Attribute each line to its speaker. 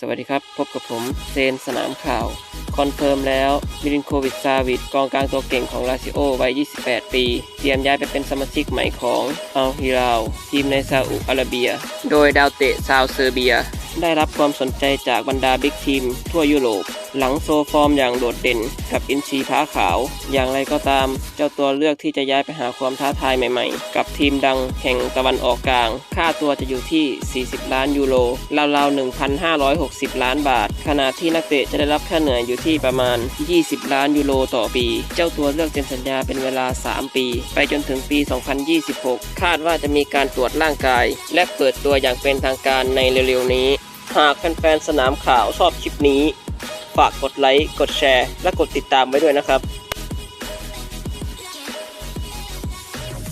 Speaker 1: สวัสดีครับ พบกับผมเซนสนามข่าว คอนเฟิร์มแล้วมิลินโควิดซาวิดกองกลางตัวเก่งของลาซิโอวัย 28 ปี เตรียมย้ายไปเป็นสมาชิกใหม่ของอัลฮิราวทีมในซาอุอาระเบีย โดยดาวเตะซาวเซอร์เบีย ได้รับความสนใจจากบรรดาบิ๊กทีมทั่วยุโรป หลังโซฟอร์มอย่างโดดเด่นกับอินซีพ้าขาว อย่างไรก็ตาม เจ้าตัวเลือกที่จะย้ายไปหาความท้าทายใหม่ๆ กับทีมดังแห่งตะวันออกกลาง ค่าตัวจะอยู่ที่ 40 ล้านยูโรราวๆ 1,560 ล้านบาท ขณะที่นักเตะจะได้รับค่าเหนื่อยอยู่ที่ประมาณ 20 ล้านยูโรต่อปี เจ้าตัวเลือกเซ็นสัญญาเป็นเวลา 3 ปี ไปจนถึงปี 2026 คาดว่าจะมีการตรวจร่างกาย และเปิดตัวอย่างเป็นทางการในเร็วๆนี้ หากแฟนๆสนามข่าวชอบคลิปนี้ ฝากกดไลค์ กดแชร์ และกดติดตามไว้ด้วยนะครับ